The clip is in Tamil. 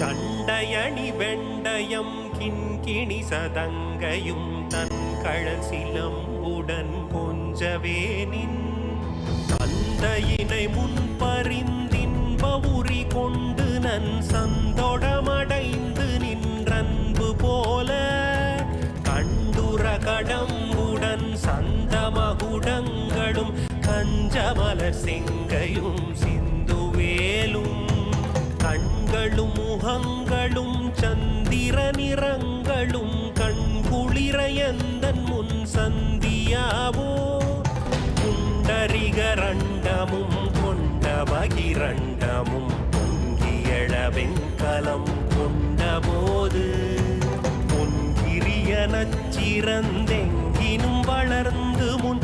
தண்டையணி வெண்டயம் கிண்கிணி சதங்கையும் தன் கழசிலம்புடன் கொஞ்சவே நின். தந்தையினை முன்பறிந்தின்ப உரி கொண்டு நன் சந்தோடமடைந்து நின்றன்பு போல கண்டுர கடம்புடன் சந்தமகுடங்களும் கஞ்சமலர் செங்கையும் சிந்த கண்களும் முகங்களும் சந்திர நிறங்களும் கண்குளிர எந்தன் முன் சந்தியாவோ? குண்டரிகரண்டமும் கொண்ட பகிரண்டமும் பொங்கியழ வெண்கலம் கொண்டபோது பொன்கிரிய சிறந்தெங்கினும் வளர்ந்து முன்